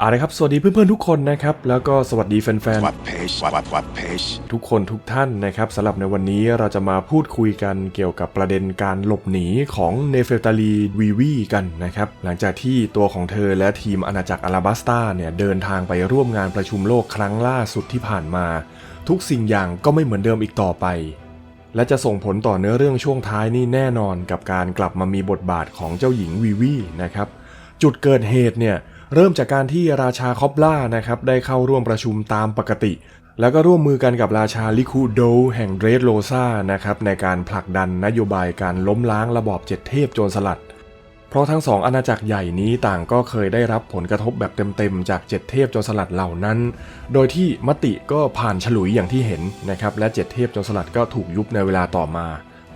เอาละครับ สวัสดีเพื่อนๆทุกคนนะครับ แล้วก็สวัสดีแฟนๆทุกคนทุกท่านนะครับสำหรับในวันนี้เราจะมาพูดคุยกันเกี่ยวกับประเด็นการหลบหนีของเนเฟลตาลีวีวีกันนะครับ หลังจากที่ตัวของเธอและทีมอาณาจักรอาราบัสตาเนี่ยเดินทางไปร่วมงานประชุมโลกครั้งล่าสุดที่ผ่านมา ทุกสิ่งอย่างก็ไม่เหมือนเดิมอีกต่อไป และจะส่งผลต่อเนื้อเรื่องช่วงท้ายนี่แน่นอนกับการกลับมามีบทบาทของเจ้าหญิงวีวีนะครับจุดเกิดเหตุเนี่ย เริ่มจากการที่ราชาคอปล่านะครับได้เข้าร่วมประชุมตามปกติ แล้วก็ร่วมมือกันกับราชาลิคูโดแห่งเดรสโลซานะครับในการผลักดันนโยบายการล้มล้างระบอบเจ็ดเทพโจรสลัด เพราะทั้งสองอาณาจักรใหญ่นี้ต่างก็เคยได้รับผลกระทบแบบเต็มๆจากเจ็ดเทพโจรสลัดเหล่านั้น โดยที่มติก็ผ่านฉลุยอย่างที่เห็นนะครับและเจ็ดเทพโจรสลัดก็ถูกยุบในเวลาต่อมา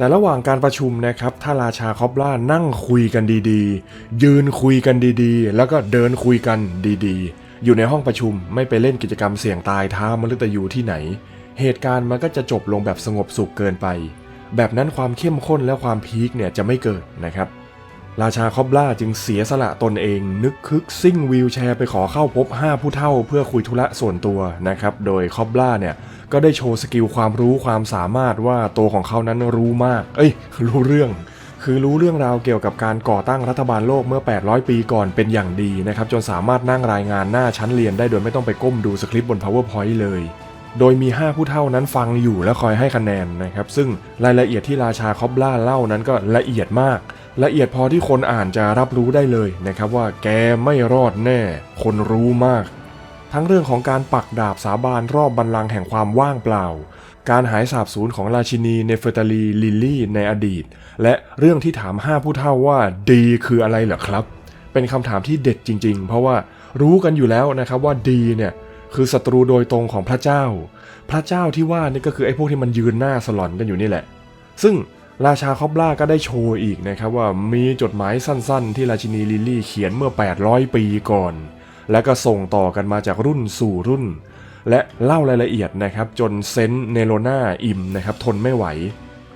แต่ระหว่างการประชุมนะครับถ้าราชาคอบล่านั่งคุยกันดีๆ ยืนคุยกันดีๆ แล้วก็เดินคุยกันดีๆ อยู่ในห้องประชุมไม่ไปเล่นกิจกรรมเสี่ยงตายท้ามฤตยูที่ไหน เหตุการณ์มันก็จะจบลงแบบสงบสุขเกินไป แบบนั้นความเข้มข้นและความพีคเนี่ยจะไม่เกิดนะครับ ราชาคอบล่าจึงเสียสละตนเอง นึกคึกซิ่งวีลแชร์ไปขอเข้าพบ 5 ผู้เท่าเพื่อคุยธุระส่วนตัวนะครับ โดยคอบล่าเนี่ยก็ได้โชว์สกิลความรู้ความสามารถว่าตัวของเขานั้นรู้มาก เอ้ย รู้เรื่อง คือรู้เรื่องราวเกี่ยวกับการก่อตั้งรัฐบาลโลกเมื่อ 800 ปีก่อนเป็นอย่างดีนะครับ จนสามารถนั่งรายงานหน้าชั้นเรียนได้โดยไม่ต้องไปก้มดูสคริปต์บน powerpoint เลยโดยมี 5 ผู้เท่านั้นฟังอยู่และคอยให้คะแนนนะครับ ซึ่งรายละเอียดที่ราชาคอบล่าเล่านั้นก็ละเอียดมาก ละเอียดพอที่คนอ่านจะรับรู้ได้เลยนะครับว่าแกไม่รอดแน่ คนรู้มาก ทั้งเรื่องของการปักดาบสาบานรอบบัลลังแห่งความว่างเปล่า การหายสาบสูญของราชินีเนเฟอร์ตาลีลิลลี่ในอดีต และเรื่องที่ถามห้าผู้เท่าว่าดีคืออะไรเหรอครับ เป็นคำถามที่เด็ดจริง ๆ เพราะว่ารู้กันอยู่แล้วนะครับว่าดีเนี่ยคือศัตรูโดยตรงของพระเจ้า พระเจ้าที่ว่านี่ก็คือไอ้พวกที่มันยืนหน้าสลอนกันอยู่นี่แหละ ซึ่ง ราชาคอบล่าก็ได้โชว์อีกนะครับว่ามีจดหมายสั้นๆ ที่ราชินีลิลลี่เขียนเมื่อ 800 ปีก่อน แล้วก็ส่งต่อกันมาจากรุ่นสู่รุ่น และเล่ารายละเอียดนะครับจนเซนเนโรนาอิ่มนะครับทนไม่ไหว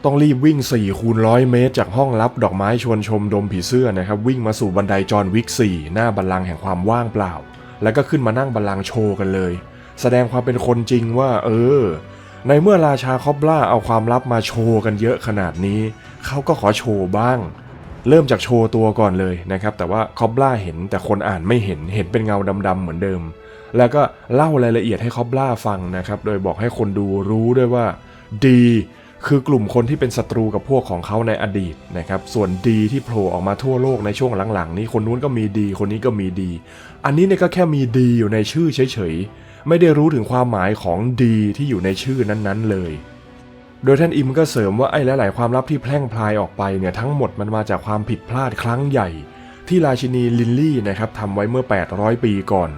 ต้องรีบวิ่ง4คูณร้อยเมตร จากห้องลับดอกไม้ชวนชมดมผีเสื้อนะครับวิ่งมาสู่บันไดจอห์นวิก4หน้าบัลลังก์แห่งความว่างเปล่า แล้วก็ขึ้นมานั่งบัลลังก์โชว์กันเลย แสดงความเป็นคนจริงว่า เออ ในเมื่อราชาคอบล่าเอาความลับมาโชว์กันเยอะขนาดนี้ เขาก็ขอโชว์บ้าง เริ่มจากโชว์ตัวก่อนเลยนะครับ แต่ว่าคอบล่าเห็นแต่คนอ่านไม่เห็นเห็นเป็นเงาดำๆเหมือนเดิม แล้วก็เล่ารายละเอียดให้คอบล่าฟังนะครับ โดยบอกให้คนดูรู้ด้วยว่าดีคือกลุ่มคนที่เป็นศัตรูกับพวกของเขาในอดีตนะครับ ส่วนดีที่โผล่ออกมาทั่วโลกในช่วงหลังๆ นี้คนนู้นก็มีดี คนนี้ก็มีดี อันนี้เนี่ยก็แค่มีดีอยู่ในชื่อเฉยๆ ไม่ได้รู้ถึงความหมายของดีที่อยู่ในชื่อนั้นๆเลย โดยท่านอิมก็เสริมว่าไอ้หลาย ๆ ความลับที่แพร่งพลายออกไปเนี่ยทั้งหมดมันมาจากความผิดพลาดครั้งใหญ่ ที่ราชินีลินลี่นะครับทำไว้เมื่อ 800 ปีก่อน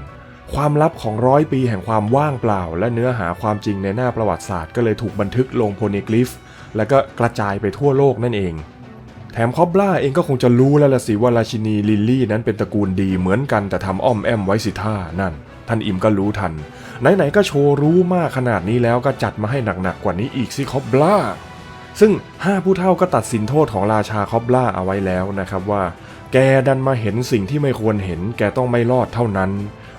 ความลับของร้อยปีแห่งความว่างเปล่า และเนื้อหาความจริงในหน้าประวัติศาสตร์ก็เลยถูกบันทึกลงโพนิกลิฟแล้วก็กระจายไปทั่วโลกนั่นเองแถมคอบล่าเองก็คงจะรู้แล้วละสิว่าราชินีลิลลี่นั้นเป็นตระกูลดีเหมือนกันแต่ทำอ้อมแอมไว้สิท่านั่น ท่านอิมก็รู้ทัน ไหนๆก็โชว์รู้มากขนาดนี้แล้วก็จัดมาให้หนักๆกว่านี้อีกสิคอบล่า ซึ่ง5ผู้เท่าก็ตัดสินโทษของราชาคอบล่าเอาไว้แล้วนะครับว่า แกดันมาเห็นสิ่งที่ไม่ควรเห็น แกต้องไม่รอดเท่านั้น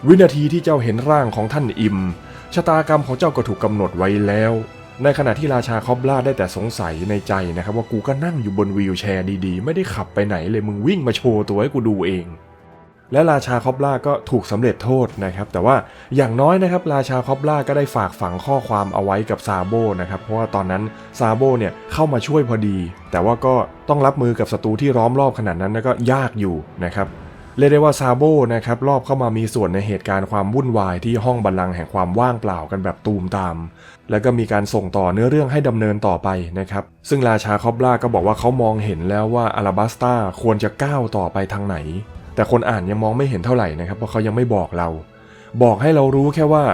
วินาทีที่เจ้าเห็นร่างของท่านอิมชะตากรรมของเจ้าก็ถูกกำหนดไว้แล้ว ในขณะที่ราชาคอบล่าได้แต่สงสัยในใจนะครับว่ากูก็นั่งอยู่บนวีลแชร์ดีๆ ไม่ได้ขับไปไหนเลยมึงวิ่งมาโชว์ตัวให้กูดูเอง และราชาคอบล่าก็ถูกสำเร็จโทษนะครับ แต่ว่าอย่างน้อยนะครับราชาคอบล่าก็ได้ฝากฝังข้อความเอาไว้กับซาโบนะครับ เพราะว่าตอนนั้นซาโบเนี่ยเข้ามาช่วยพอดี แต่ว่าก็ต้องรับมือกับศัตรูที่ล้อมรอบขนาดนั้นก็ยากอยู่นะครับเรียกได้ว่าซาโบนะครับรอบเข้ามามีส่วนในเหตุการณ์ความวุ่นวายที่ห้องบัลลังก์แห่งความว่างเปล่ากันแบบตูมตาม แล้วก็มีการส่งต่อเนื้อเรื่องให้ดำเนินต่อไปนะครับ ซึ่งราชาคอบล่าก็บอกว่าเขามองเห็นแล้วว่าอาราบัสตาควรจะก้าวต่อไปทางไหน แต่คนอ่านยังมองไม่เห็นเท่าไหร่นะครับเพราะเขายังไม่บอกเรา บอกให้เรารู้แค่ว่า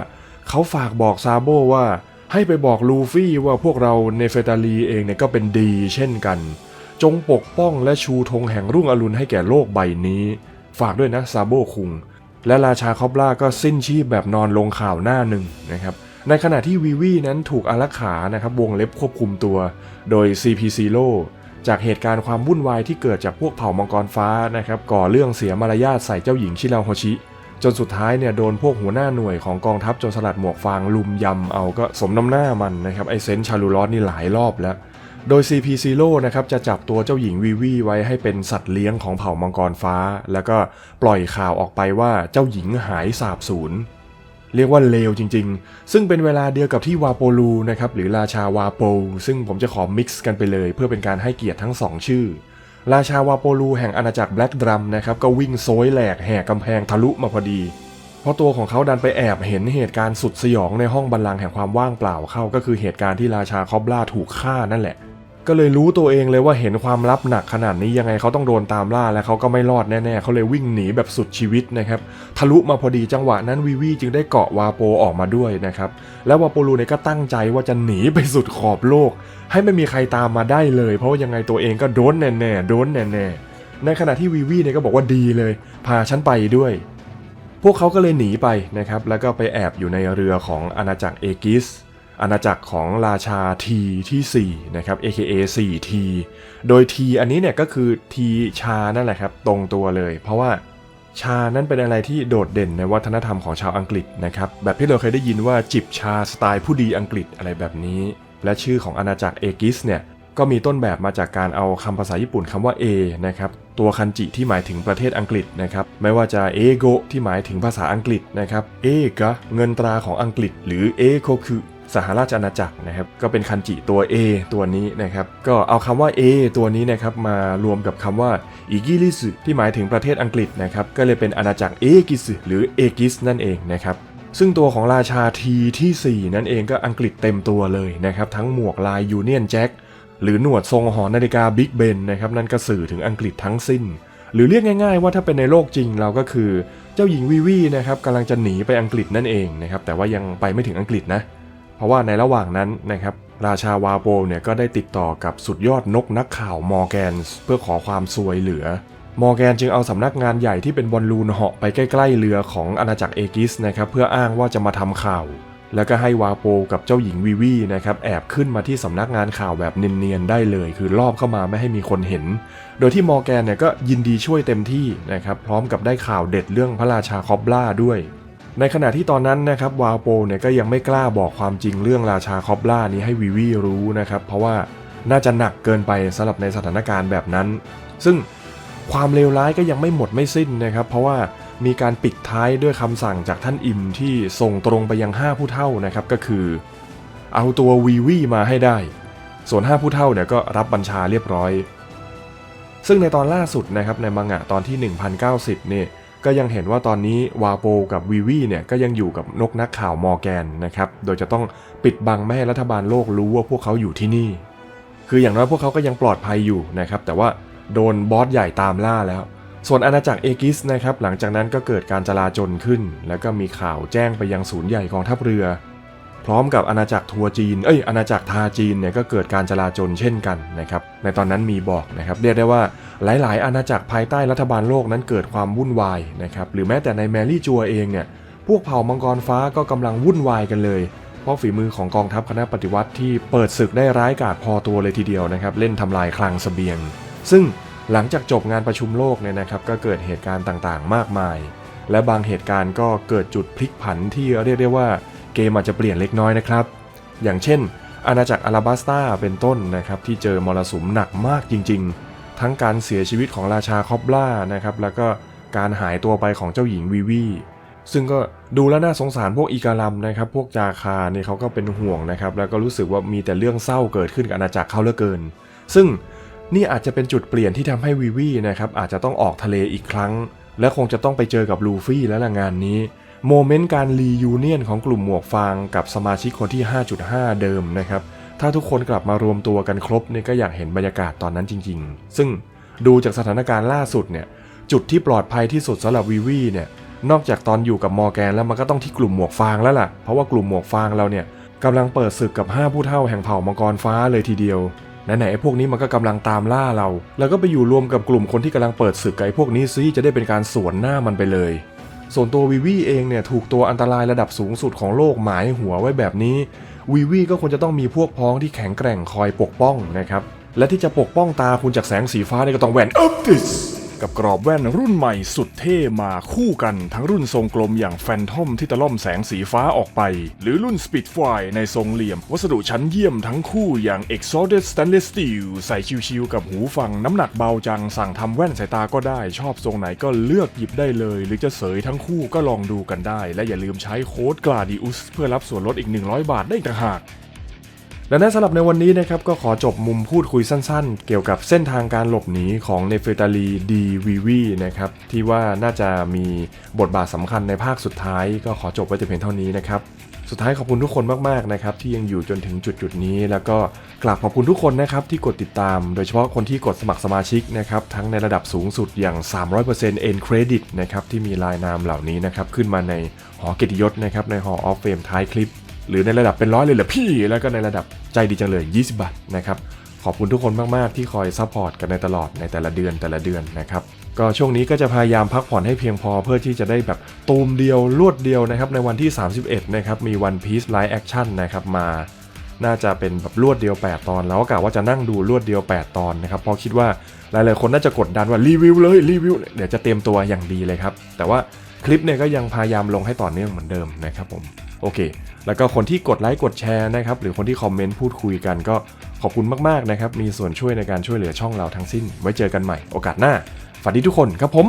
เขาฝากบอกซาโบว่าให้ไปบอกลูฟี่ว่าพวกเราเนเฟตาลีเองเนี่ยก็เป็นดีเช่นกัน จงปกป้องและชูธงแห่งรุ่งอรุณให้แก่โลกใบนี้ ฝากด้วยนะซาโบคุง และราชาคอบล่าก็สิ้นชีพแบบนอนลงข่าวหน้าหนึ่งนะครับในขณะที่วีวีนั้นถูกอารักขานะครับวงเล็บควบคุมตัว โดย CP Zero จากเหตุการณ์ความวุ่นวายที่เกิดจากพวกเผ่ามังกรฟ้านะครับก่อเรื่องเสียมารยาทใส่เจ้าหญิงชิราโฮชิ จนสุดท้ายเนี่ยโดนพวกหัวหน้าหน่วยของกองทัพโจรสลัดหมวกฟางลุมยำเอาก็สมน้ำหน้ามันนะครับไอเซนชาลูลอสนี่หลายรอบแล้วโดย CP0 นะครับจะจับตัวเจ้าหญิงวีวีไว้ให้เป็นสัตว์เลี้ยงของเผ่ามังกรฟ้า แล้วก็ปล่อยข่าวออกไปว่าเจ้าหญิงหายสาบสูญ เรียกว่าเลวจริง ๆ ซึ่งเป็นเวลาเดียวกับที่วาโปลูนะครับหรือราชาวาโป ซึ่งผมจะขอมิกซ์กันไปเลย เพื่อเป็นการให้เกียรติทั้งสองชื่อ ราชาวาโปลูแห่งอาณาจักรแบล็กดรัมนะครับก็วิ่งโซยแหลกแหกกำแพงทะลุมาพอดี เพราะตัวของเขาดันไปแอบเห็นเหตุการณ์สุดสยองในห้องบัลลังก์แห่งความว่างเปล่าเข้าก็คือเหตุการณ์ที่ราชาคอบล่าถูกฆ่านั่นแหละ ก็เลยรู้ตัวเองเลยว่าเห็นความลับหนักขนาดนี้ยังไงเขาต้องโดนตามล่าและเขาก็ไม่รอดแน่ๆเขาเลยวิ่งหนีแบบสุดชีวิตนะครับทะลุมาพอดีจังหวะนั้นวีวีจึงได้เกาะวาโปออกมาด้วยนะครับแล้ววาโปลูเนี่ยก็ตั้งใจว่าจะหนีไปสุดขอบโลก ให้ไม่มีใครตามมาได้เลย เพราะว่ายังไงตัวเองก็โดนแน่ๆโดนแน่ๆในขณะที่วีวีเนี่ยก็บอกว่าดีเลย พาฉันไปด้วยพวกเขาก็เลยหนีไปนะครับ แล้วก็ไปแอบอยู่ในเรือของอาณาจักรเอกิส อาณาจักรของราชาทีที่ 4 นะครับ AKA 4T โดย T อันนี้เนี่ยก็คือ T ชานั่นแหละครับ ตรงตัวเลย เพราะว่าชานั้นเป็นอะไรที่โดดเด่นในวัฒนธรรมของชาวอังกฤษนะครับ แบบที่เราเคยได้ยินว่าจิบชาสไตล์ผู้ดีอังกฤษอะไรแบบนี้ และชื่อของอาณาจักรเอกิสเนี่ยก็มีต้นแบบมาจากการเอาคำภาษาญี่ปุ่นคำว่า A นะครับ ตัวคันจิที่หมายถึงประเทศอังกฤษนะครับ ไม่ว่าจะเอโกที่หมายถึงภาษาอังกฤษนะครับ เอกะเงินตราของอังกฤษ หรือเอโคคือ สหราชอาณาจักรนะครับ ก็เป็นคันจิตัว A ตัวนี้นะครับ ก็เอาคำว่า A ตัวนี้นะครับมารวมกับคำว่าอิกิลิสึที่หมายถึงประเทศอังกฤษนะครับ ก็เลยเป็นอาณาจักรเอกิสหรือเอกิสนั่นเองนะครับซึ่งตัวของราชาทีที่ 4 นั่นเองก็อังกฤษเต็มตัวเลยนะครับ ทั้งหมวกลายยูเนียนแจ็คหรือหนวดทรงหอนาฬิกาบิ๊กเบนนะครับ นั่นก็สื่อถึงอังกฤษทั้งสิ้น หรือเรียกง่ายๆว่าถ้าเป็นในโลกจริงเราก็คือ เจ้าหญิงวีวีนะครับกำลังจะหนีไปอังกฤษนั่นเองนะครับแต่ว่ายังไปไม่ถึงอังกฤษนะ เพราะว่าในระหว่างนั้นนะครับราชาวาโปเนี่ยก็ได้ติดต่อกับสุดยอดนกนักข่าวมอร์แกนเพื่อขอความซวยเหลือ มอร์แกนจึงเอาสำนักงานใหญ่ที่เป็นบอลลูนเหาะไปใกล้ๆเรือของอาณาจักรเอกิสนะครับเพื่ออ้างว่าจะมาทำข่าว แล้วก็ให้วาโปกับเจ้าหญิงวีวีนะครับแอบขึ้นมาที่สำนักงานข่าวแบบเนียนๆได้เลย คือรอบเข้ามาไม่ให้มีคนเห็น โดยที่มอร์แกนเนี่ยก็ยินดีช่วยเต็มที่นะครับพร้อมกับได้ข่าวเด็ดเรื่องพระราชาคอบล่าด้วย ในขณะที่ตอนนั้นนะครับวาโปเนี่ยก็ยังไม่กล้าบอกความจริงเรื่องราชาคอบล่านี้ให้วีวีรู้นะครับ เพราะว่าน่าจะหนักเกินไปสำหรับในสถานการณ์แบบนั้น ซึ่งความเลวร้ายก็ยังไม่หมดไม่สิ้นนะครับ เพราะว่ามีการปิดท้ายด้วยคำสั่งจากท่านอิมที่ส่งตรงไปยัง 5 ผู้เท่านะครับก็คือ เอาตัววีวีมาให้ได้ ส่วน 5 ผู้เท่าเนี่ยก็รับบัญชาเรียบร้อย ซึ่งในตอนล่าสุดนะครับในมังงะตอนที่ 1090เนี่ย ก็ยังเห็นว่าตอนนี้วาโปกับวีวีเนี่ยก็ยังอยู่กับนกนักข่าวมอร์แกนนะครับ โดยจะต้องปิดบังไม่ให้รัฐบาลโลกรู้ว่าพวกเขาอยู่ที่นี่ คืออย่างน้อยพวกเขาก็ยังปลอดภัยอยู่นะครับ แต่ว่าโดนบอสใหญ่ตามล่าแล้ว ส่วนอาณาจักรเอกิสนะครับหลังจากนั้นก็เกิดการจลาจลขึ้น แล้วก็มีข่าวแจ้งไปยังศูนย์ใหญ่กองทัพเรือ พร้อมกับอาณาจักรทัวร์จีน เอ้ยอาณาจักรทาจีนเนี่ยก็เกิดการจลาจลเช่นกันนะครับ ในตอนนั้นมีบอกนะครับ เรียกได้ว่าหลาย ๆ อาณาจักรภายใต้รัฐบาลโลกนั้นเกิดความวุ่นวายนะครับ หรือแม้แต่ในแมรี่จัวเองเนี่ย พวกเผ่ามังกรฟ้าก็กำลังวุ่นวายกันเลย เพราะฝีมือของกองทัพคณะปฏิวัติที่เปิดศึกได้ร้ายกาจพอตัวเลยทีเดียวนะครับ เล่นทำลายคลังเสบียง ซึ่งหลังจากจบงานประชุมโลกเนี่ยนะครับ ก็เกิดเหตุการณ์ต่าง ๆ มากมาย และบางเหตุการณ์ก็เกิดจุดพลิกผันที่เรียกได้ว่า เกมอาจจะเปลี่ยนเล็กน้อยนะครับ อย่างเช่น อาณาจักรอาราบัสตาเป็นต้นนะครับที่เจอมรสุมหนักมากจริง ๆ ทั้งการเสียชีวิตของราชาคอบล่านะครับแล้วก็การหายตัวไปของเจ้าหญิงวีวีซึ่งก็ดูแล้วน่าสงสารพวกอีกาลัมนะครับ พวกจาคาเนี่ยเขาก็เป็นห่วงนะครับ แล้วก็รู้สึกว่ามีแต่เรื่องเศร้าเกิดขึ้นกับอาณาจักรเขาเหลือเกิน ซึ่งนี่อาจจะเป็นจุดเปลี่ยนที่ทำให้วีวีนะครับอาจจะต้องออกทะเลอีกครั้ง และคงจะต้องไปเจอกับลูฟี่แล้วละงานนี้ โมเมนต์การรียูเนียนของกลุ่มหมวกฟางกับสมาชิกคนที่ 5.5 เดิมนะครับ ถ้าทุกคนกลับมารวมตัวกันครบเนี่ยก็อยากเห็นบรรยากาศตอนนั้นจริง ๆ ซึ่งดูจากสถานการณ์ล่าสุดเนี่ยจุดที่ปลอดภัยที่สุดสำหรับวีวีเนี่ยนอกจากตอนอยู่กับมอร์แกนแล้วมันก็ต้องที่กลุ่มหมวกฟางแล้วล่ะ เพราะว่ากลุ่มหมวกฟางเราเนี่ยกำลังเปิดศึกกับ 5 ผู้เท่าแห่งเผ่ามังกรฟ้าเลยทีเดียวไหนๆไอ้พวกนี้มันก็กำลังตามล่าเรา แล้วก็ไปอยู่รวมกับกลุ่มคนที่กำลังเปิดศึกกับไอ้พวกนี้ซิจะได้เป็นการสวนหน้ามันไปเลย ส่วนตัววีวีเองเนี่ยถูกตัวอันตรายระดับสูงสุดของโลกหมายหัวไว้แบบนี้วีวีก็ควรจะต้องมีพวกพ้องที่แข็งแกร่งคอยปกป้องนะครับ และที่จะปกป้องตาคุณจากแสงสีฟ้าเนี่ยก็ต้องแหวนอัพติส กับกรอบแว่นรุ่นใหม่สุดเท่มาคู่กันทั้งรุ่นทรงกลมอย่างแฟนทอมที่ตะล่อมแสงสีฟ้าออกไป หรือรุ่น Spitfire ในทรงเหลี่ยม วัสดุชั้นเยี่ยมทั้งคู่อย่าง Exalted Stainless Steel ใส่ชิวๆกับหูฟังน้ำหนักเบาจังสั่งทำแว่นสายตาก็ได้ชอบทรงไหนก็เลือกหยิบได้เลย หรือจะเสยทั้งคู่ก็ลองดูกันได้ และอย่าลืมใช้โค้ด Gladius เพื่อรับส่วนลดอีก 100 บาทได้ต่างหาก และนั่นสำหรับในวันนี้นะครับก็ขอจบมุมพูดคุยสั้นๆ เกี่ยวกับเส้นทางการหลบหนีของเนเฟตาลีดีวีวีนะครับที่ว่าน่าจะมีบทบาทสำคัญในภาคสุดท้าย ก็ขอจบไว้แต่เพียงเท่านี้นะครับสุดท้ายขอบคุณทุกคนมากๆนะครับที่ยังอยู่จนถึงจุดจุดๆนี้ แล้วก็กราบขอบคุณทุกคนนะครับที่กดติดตาม โดยเฉพาะคนที่กดสมัครสมาชิกนะครับทั้งในระดับสูงสุดอย่าง 300% End Credit นะครับที่มีลายนามเหล่านี้นะครับขึ้นมาในหอเกียรติยศนะครับใน Hall of Fame ท้ายคลิป หรือในระดับเป็นร้อยเลยเหรอพี่ แล้วก็ในระดับใจดีจังเลย 20 บาทนะครับ ขอบคุณทุกคนมาก ๆ ที่คอยซัพพอร์ตกันในตลอดในแต่ละเดือนแต่ละเดือนนะครับ ก็ช่วงนี้ก็จะพยายามพักผ่อนให้เพียงพอเพื่อที่จะได้แบบตูมเดียวรวดเดียวนะครับ ในวันที่ 31 นะครับ มี One Piece Live Action นะครับมา น่าจะเป็นแบบรวดเดียว 8 ตอน แล้วก็กะว่าจะนั่งดูรวดเดียว 8 ตอนนะครับเพราะคิดว่าหลาย ๆ คนน่าจะกดดันว่ารีวิวเลยรีวิว เดี๋ยวจะเตรียมตัวอย่างดีเลยครับ แต่ว่าคลิปเนี่ยก็ยังพยายามลงให้ต่อเนื่องเหมือนเดิมนะครับผม โอเค แล้วก็คนที่กดไลค์กดแชร์นะครับ หรือคนที่คอมเมนต์พูดคุยกันก็ขอบคุณมากๆนะครับ มีส่วนช่วยในการช่วยเหลือช่องเราทั้งสิ้น ไว้เจอกันใหม่โอกาสหน้า ฝันดีทุกคนครับผม